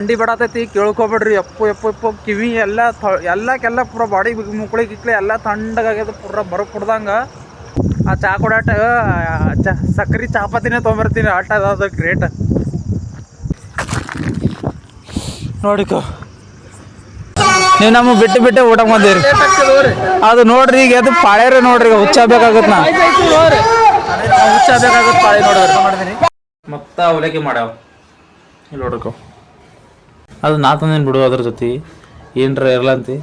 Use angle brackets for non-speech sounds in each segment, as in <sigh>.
ಥಂಡಿ ಬಡತೈತಿ ಕೇಳ್ಕೊಬೇಡ್ರಿ. F F F ಕಿವಿ ಎಲ್ಲ ಎಲ್ಲಕ್ಕೆಲ್ಲ ಪೂರ ಬಾಡಿ ಮುಕ್ಳಿ ಗಿಕ್ಳಿ ಎಲ್ಲ ತಣ್ಣಗಾಗ್ಯದ ಪೂರ ಬರ ಕುಡ್ದಂಗೆ. ಆ ಚಾ ಕೊಡಾಟ ಚಾ ಸಕ್ರಿ ಚಾಪಾತಿನೇ ತೊಗೊಂಬರ್ತೀನಿ. ಆಟ ಅದ ಗ್ರೇಟ್. ನೋಡಿಕೋ ನೀವು ನಮಗೆ ಬಿಟ್ಟು ಬಿಟ್ಟು ಊಟ ಬಂದಿರಿ. ಅದು ನೋಡ್ರಿ ಈಗ ಅದು ಪಾಳ್ಯಾರ ನೋಡ್ರಿ ಈಗ ಬೇಕಾಗತ್ತೆ ನಾ. ಹುಚ್ಚ ಬೇಕಾಗತ್ತೆ ಪಾಳೆ ಮತ್ತೆ ಮತ್ತ ಅವಲಕ್ಕಿ ಮಾಡ್ಯಾವ. ಇಲ್ಲಿ ನೋಡ್ರಿಕೋ ಅದು ನಾ ತಂದೇನು ಬಿಡು ಅದ್ರ ಜೊತೆ. ಏನ್ರ ಇರಲ್ಲ ಅಂತಿ.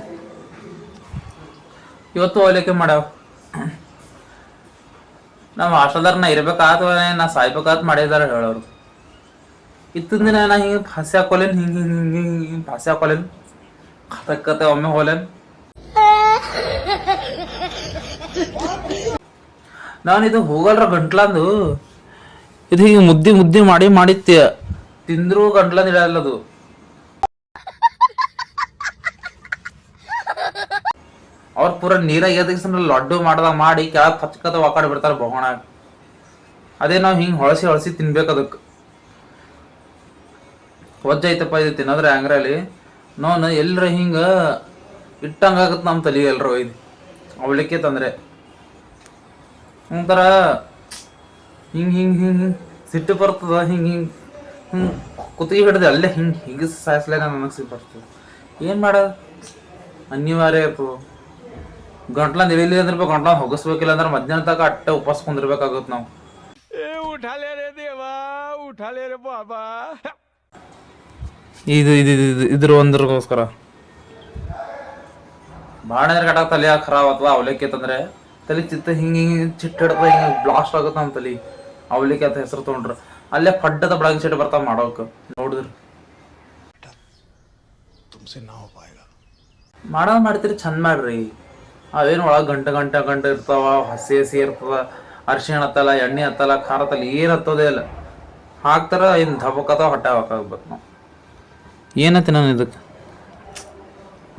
ಇವತ್ತು ಹೋಗ್ಲಿಕ್ಕೆ ಮಾಡ್ಯಾವ. ನಾವು ಹಾಸ್ಟೆಲ್ದಾರ ನಾ ಇರ್ಬೇಕಾತ ನಾ ಸಾಯ್ಬೇಕಾತ್ ಮಾಡಿದಾರ ಹೇಳೋರು. ಇತ್ತಿನ ದಿನ ನಾ ಹಿಂಗೆ ಫಾಸಿ ಹಾಕೋಲೇನ್ ಹಿಂಗೆ ಹಿಂಗೆ ಹಿಂಗೆ ಹಿಂಗೆ ಫಾಸಿ ಹಾಕೋಲೇನ್ ಕತೆ ಒಮ್ಮೆ ಹೋಲೇನ್. ನಾನು ಇದು ಹೋಗಲ್ರ ಗಂಟ್ಲಂದು. ಇದು ಹಿಂಗೆ ಮುದ್ದೆ ಮುದ್ದೆ ಮಾಡಿ ಮಾಡಿ ತಿಂದರೂ ಗಂಟ್ಲಂದು ಇಡಲ್ಲ ಅವ್ರು ಪೂರ ನೀರಾಗ ಎದಗಿಸ ಲಡ್ಡು ಮಾಡ್ದಾಗ ಮಾಡಿ ಕೆಳಗೆ ಕಚ್ಕದ ಒಕಾಡ್ ಬಿಡ್ತಾರ ಬೊಗೋಣ ಅದೇ ನಾವು ಹಿಂಗೆ ಹೊಳಸಿ ಹೊಳಸಿ ತಿನ್ಬೇಕು ಅದಕ್ಕೆ ಒಜ್ಜೈತಪ್ಪ ಇದು ತಿನ್ನೋದ್ರೆ ಹ್ಯಾಂಗ್ರಲ್ಲಿ ನೋನು ಎಲ್ರ ಹಿಂಗೆ ಇಟ್ಟಂಗಾಗತ್ತೆ ನಮ್ಮ ತಲೆ ಎಲ್ಲರೂ ಇದು. ಅವಳಿಕೆ ತಂದ್ರೆ. ಒಂಥರ ಹಿಂಗೆ ಹಿಂಗೆ ಹಿಂಗೆ ಸಿಟ್ಟು ಬರ್ತದ ಹಿಂಗೆ ಹಿಂಗೆ ಹಿಂಗೆ ಕುತ್ತಿಗೆ ಹಿಡ್ದು ಅಲ್ಲೇ ಹಿಂಗೆ ಹಿಂಗೆ ಸಾಯಿಸ್ಲೇ ನನಗೆ ಸಿಟ್ಟು ಬರ್ತದೆ. ಏನು ಮಾಡೋದು ಅನಿವಾರ್ಯ ಇರ್ತದೆ. ಗಂಟ್ಲಂದು ಇಳಿಲಿ ಅಂದ್ರೆ ಗಂಟ್ಲ ಹೊಗಸ್ಬೇಕಿಲ್ಲ ಅಂದ್ರೆ ಮಧ್ಯಾಹ್ನ ತಕ ಅಟ್ಟೆ ಉಪವಾಸ ಕುಂದಿರ್ಬೇಕಾಗುತ್ತೆ ನಾವು. ಇದು ಇದು ಇದು ಇದ್ರ ಒಂದ್ರಗೋಸ್ಕರ. ಭಾಳ ಕಟ ತಲೆ ಖರಾಬ್ ಅಥವಾ ಅವಲಕ್ಕಿ ತಂದ್ರೆ ತಲೆ ಚಿತ್ತ ಹಿಂಗೆ ಹಿಂಗೆ ಚಿಟ್ಟ ಹಿಡ್ದ ಹಿಂಗೆ ಬ್ಲಾಸ್ಟ್ ಆಗುತ್ತೆ ನಮ್ಮ ತಲೆ. ಅವಲಕ್ಕಿ ಅಂತ ಹೆಸರು ತೊಗೊಂಡ್ರು. ಅಲ್ಲೇ ಪಡ್ಡದ ಬಡಗಿ ಸಿಟ್ಟು ಬರ್ತಾವ ಮಾಡೋಕೆ. ನೋಡಿದ್ರು. ಮಾಡೋದು ಮಾಡ್ತೀರಿ ಚಂದ ಮಾಡ್ರಿ. ಅವೇನು ಒಳಗೆ ಗಂಟೆ ಗಂಟೆ ಗಂಟೆ ಇರ್ತಾವ ಹಸಿ ಹಸಿ ಇರ್ತದ ಅರಿಶಿಣ ಹತ್ತಲ್ಲ ಎಣ್ಣೆ ಹತ್ತಲ್ಲ ಖಾರ ಹತ್ತಲ್ಲ ಏನು ಹತ್ತೋದೇ ಇಲ್ಲ ಹಾಕ್ತಾರ ಏನು ಧಬಕತ ಹೊಟ್ಟೆ ಹಾಕಾಗ್ಬೇಕು ನಾವು ಏನತ್ತೆ ನಾನು ಇದಕ್ಕೆ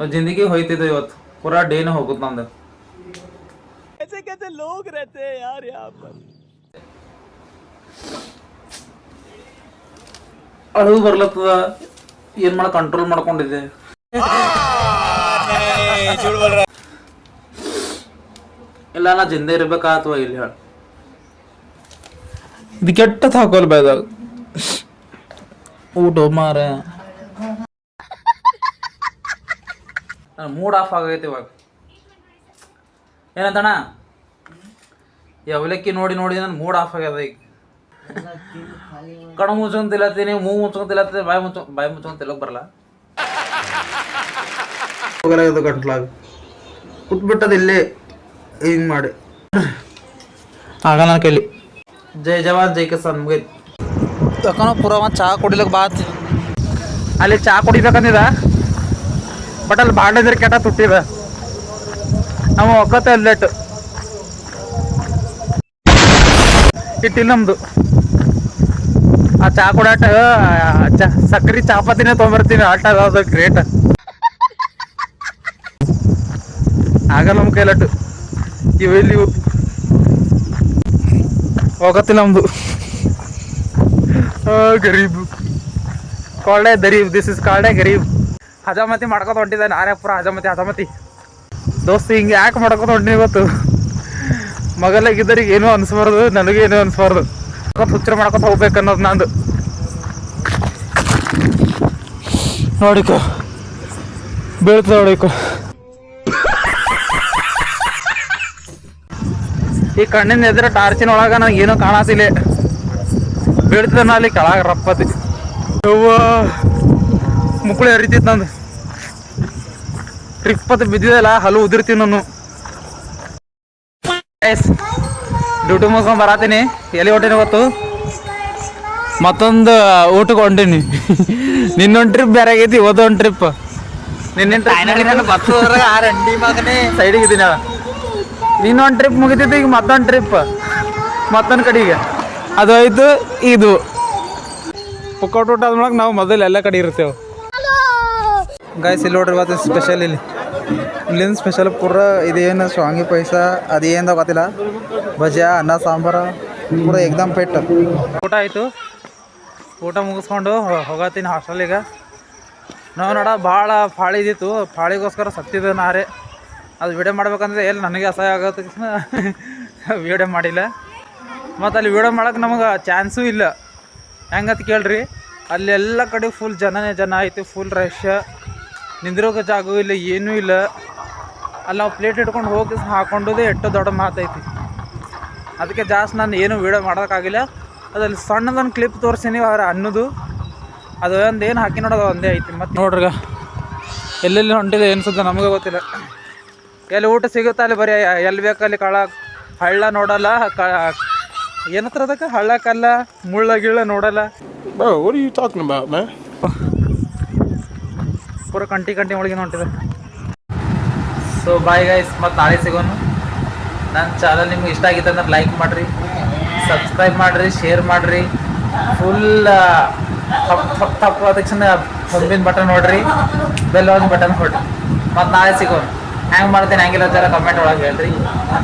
ಜಿಂದಗಿ ಹೋಯ್ತಿದ್ದೆ ಇವತ್ತು ಪೂರಾ ಡೇನೇ ಹೋಗುತ್ತೆ ನಂದು ಅಳು ಬರ್ಲತ್ತದ ಏನ್ ಮಾಡ ಕಂಟ್ರೋಲ್ ಮಾಡ್ಕೊಂಡಿದ್ದೆ ಇಲ್ಲ ನಾ ಜಿಂದೆ ಇರ್ಬೇಕಾತವ ಇಲ್ಲಿ ಹೇಳ. ಇದು ಕೆಟ್ಟ ಹಾಕೋಲ್ ಬೈದಾಗ ಊಟ ಮಾರ. ಮೂಡ್ ಆಫ್ ಆಗೈತಿ ಇವಾಗ. ಏನಂತಣ್ಣ? ಈ ಅವಲಕ್ಕಿ ನೋಡಿ ನೋಡಿ ನನ್ನ ಮೂಡ್ ಆಫ್ ಆಗ್ಯದ ಈಗ. ಕಣ್ಣು ಮುಚ್ಕೊಂಡ್ ತಿಲ್ಲತ್ತೀನಿ ಮೂ ಮುಚ್ಕೊಂಡ್ ತಿಲ್ಲತ್ತೀನಿ ಬಾಯಿ ಮುಚ್ಚ ಬಾಯಿ ಮುಚ್ಕೊಂಡ್ ತಿಲ್ಲಕ್ ಬರಲ್ಲ. ಗಂಟ್ಲಾಗ. ಕುಟ್ಬಿಟ್ಟದ ಇಲ್ಲೇ. ಹಿಂಗ್ ಮಾಡಿ. ಆಗ ನನ್ನ ಕೈಲಿ ಜೈ ಜವಾನ್ ಜೈ ಕಿಸಾನ್ ಮುಗೈತಿ. ತಕೊಂಡ ಪೂರ ಒಂದು ಚಹಾ ಕುಡಿಲಕ್ಕೆ ಬಾತ್ ಅಲ್ಲಿ ಚಹಾ ಕುಡಿಬೇಕಂದಿದ? ಬಟ್ ಅಲ್ಲಿ ಬಾಂಡಿದ್ರೆ ಕೆಟ್ಟ ತುಟ್ಟಿದ. ನಾವು ಒಕ್ಕತ್ತೆ ಅಲ್ಲೆಟ್ ಇಟ್ಟಿಲ್ಲ ನಮ್ದು. ಆ ಚಹಾ ಕೊಡಾಟ ಚ ಸಕ್ರಿ ಚಾಪಾತಿನೇ ತೊಗೊಂಬರ್ತೀನಿ ಆಟ ಅದು ಗ್ರೇಟ್ ಆಗಲ್ಲ ನಮ್ಮ ಕೈಲಟ್ಟು ಇವು? ಹೋಗತ್ತೆ ನಮ್ದು. ಗರೀಬ್. Called ದರೀಬ್. This is called garib. ಹಜಾಮತಿ ಮಾಡ್ಕೋತ ಹೊಂಟಿದ್ದೆ ನಾನೇ ಪುರ ಹಜಾಮತಿ ಹಜಾಮತಿ. ದೋಸ್ತಿ ಹಿಂಗೆ ಯಾಕೆ ಮಾಡ್ಕೋತ ಹೊಂಟಿನಿ ಇವತ್ತು? ಮಗಲಾಗಿದ್ದರಿಗೆ ಏನೂ ಅನ್ಸ್ಬಾರ್ದು ನನಗೆ ಏನೂ ಅನ್ಸ್ಬಾರ್ದು. ಹುಚ್ಚರ ಮಾಡ್ಕೊತ ಹೋಗ್ಬೇಕು ಅನ್ನೋದು ನಂದು. ನೋಡಿಕೋ. ಬೀಳ್ತದೆ ನೋಡಿಕೋ. ಈ ಕಣ್ಣಿನ ಎದುರ ಟಾರ್ಚಿನ ಒಳಗ ನನಗೆ ಏನೂ ಕಾಣತಿಲ್ಲ. ಬೀಳ್ತದ ಅಲ್ಲಿ ಕೆಳಗ ರಪ್ಪತಿ. ಯವ್ವ ಮುಕ್ಕಳು ಹರಿತಿತ್ತು ನಂದು. ಟ್ರಿಪ್ಪತ್ತು ಬಿದ್ದಿದಲ್ಲ ಹಲ್ಲು ಉದಿರ್ತೀನಿ ನಾನು. ಡ್ಯೂಟಿ ಮುಗಿಸ್ಕೊಂಡ್ ಬರತೀನಿ. ಎಲ್ಲಿ ಹೊಂಟೀನಿ ಗೊತ್ತು? ಮತ್ತೊಂದು, ಊಟಕ್ಕೆ ಹೊಂಟೀನಿ. ನಿನ್ನೊಂದು ಟ್ರಿಪ್ ಬೇರೆ ಆಗೈತಿ, ಇವತ್ತೊಂದು ಟ್ರಿಪ್ ನಿನ್ನೆ ಸೈಡಿಗೆ ಇದ್ದೀನಿ ಇನ್ನೊಂದು ಟ್ರಿಪ್ ಮುಗಿತೈತಿ ಈಗ ಮತ್ತೊಂದು ಟ್ರಿಪ್ ಮತ್ತೊಂದು ಕಡೆಗೆ. ಅದು ಆಯ್ತು ಇದು. ಪುಕ್ಕೌಟ್ ಊಟ ಆದ್ಮೇಲೆ ನಾವು ಮೊದಲು ಎಲ್ಲ ಕಡೆ ಇರ್ತೇವೆ ಗಾಯ್ಸ್ ಇಲ್ಲಿ ನೋಡ್ರಿ ಇವತ್ತು ಸ್ಪೆಷಲ್ ಇಲ್ಲಿ. ಇಲ್ಲಿಂದ ಸ್ಪೆಷಲ್ ಪೂರ ಇದೇನು ಸ್ವಾಂಗಿ ಪಾಯಸ, ಅದೇನು ಗೊತ್ತಿಲ್ಲ. ಭಜಿಯಾ ಅನ್ನ, ಸಾಂಬಾರ, ಪೂರ ಎಕ್ದಮ್ ಪೆಟ್ ಊಟ ಆಯಿತು. ಊಟ ಮುಗಿಸ್ಕೊಂಡು ಹೋಗತ್ತೀನಿ ಹಾಸ್ಟೆಲಿಗೆ ನಾವು ನೋಡ, ಭಾಳ ಫಾಳಿ ಇದ್ದಿತ್ತು. ಫಾಳಿಗೋಸ್ಕರ ಸತ್ತಿದ್ದೆ ನಾರೇ. ಅದು ವಿಡಿಯೋ ಮಾಡ್ಬೇಕಂದ್ರೆ ಎಲ್ಲಿ ನನಗೆ ಅಸಹ್ಯ ಆಗತ್ತೆ? ವಿಡಿಯೋ <laughs> ಮಾಡಿಲ್ಲ. ಮತ್ತು ಅಲ್ಲಿ ವೀಡಿಯೋ ಮಾಡೋಕೆ ನಮಗೆ ಚಾನ್ಸೂ ಇಲ್ಲ. ಹೆಂಗಂತ ಕೇಳ್ರಿ? ಅಲ್ಲೆಲ್ಲ ಕಡೆ ಫುಲ್ ಜನನೇ ಜನ ಐತಿ ಫುಲ್ ರಶ್ ನಿಂದಿರೋಕೆ ಜಾಗವೂ ಇಲ್ಲ, ಏನೂ ಇಲ್ಲ. ಅಲ್ಲಿ ನಾವು ಪ್ಲೇಟ್ ಇಟ್ಕೊಂಡು ಹೋಗಿ ಹಾಕೊಂಡೋದೇ ಎಷ್ಟೋ ದೊಡ್ಡ ಮಾತೈತಿ ಅದಕ್ಕೆ ಜಾಸ್ತಿ ನಾನು ಏನು ವೀಡಿಯೋ ಮಾಡೋಕ್ಕಾಗಿಲ್ಲ. ಅದಲ್ಲಿ ಸಣ್ಣದೊಂದು ಕ್ಲಿಪ್ ತೋರಿಸೀನಿ ಅವ್ರ ಅನ್ನೋದು. ಅದು ಒಂದು ಏನು ಹಾಕಿ ನೋಡೋದು ಒಂದೇ ಐತಿ. ಮತ್ತು ನೋಡ್ರಿಗ. ಎಲ್ಲೆಲ್ಲಿ ಹೊಂಟಿದೆ ಏನು ಸುದ್ದ ನಮಗೆ ಗೊತ್ತಿಲ್ಲ. ಎಲ್ಲಿ ಊಟ ಸಿಗುತ್ತಾ ಅಲ್ಲಿ ಬರೀ ಎಲ್ಲಿ ಬೇಕಲ್ಲಿ ಕಳ ಹಳ್ಳ ನೋಡಲ್ಲ ಕ ಏನತ್ರ ಅದಕ್ಕೆ? ಹಳ್ಳ ಕಲ್ಲ ಮುಳ್ಳ ಗಿಳ್ಳ ನೋಡಲ್ಲ? ಪೂರ ಕಂಟಿ ಕಂಟಿ ಒಳಗೆ ಹೊಂಟಿದೆ. ಸೊ ಬಾಯ್ ಗೈಸ್ ಮತ್ತು ನಾಳೆ ಸಿಗೋನು ನನ್ನ ಚಾನಲ್ ನಿಮ್ಗೆ ಇಷ್ಟ ಆಗಿತ್ತು ಅಂದ್ರೆ ಲೈಕ್ ಮಾಡಿರಿ ಸಬ್ಸ್ಕ್ರೈಬ್ ಮಾಡಿರಿ ಶೇರ್ ಮಾಡಿರಿ. ಫುಲ್ ಥಪ್ ತಪ್ಪು ಅದಕ್ಷಣ ತಕ್ಷಣ ಹೊಂಬಿನ ಬಟನ್ ನೋಡ್ರಿ ಬೆಲ್ ಒಂದು ಬಟನ್ ಹೊಡ್ರಿ. ಮತ್ತು ನಾಳೆ ಸಿಗೋನು ಹ್ಯಾಂಗೆ ಮಾಡ್ತೇನೆ ಹಂಗಿಲ್ಲ ಜರ ಕಮೆಂಟ್ ಒಳಗೆ ಹೇಳ್ರಿ.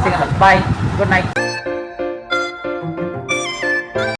ಸಿಗೋಣ. Bye good night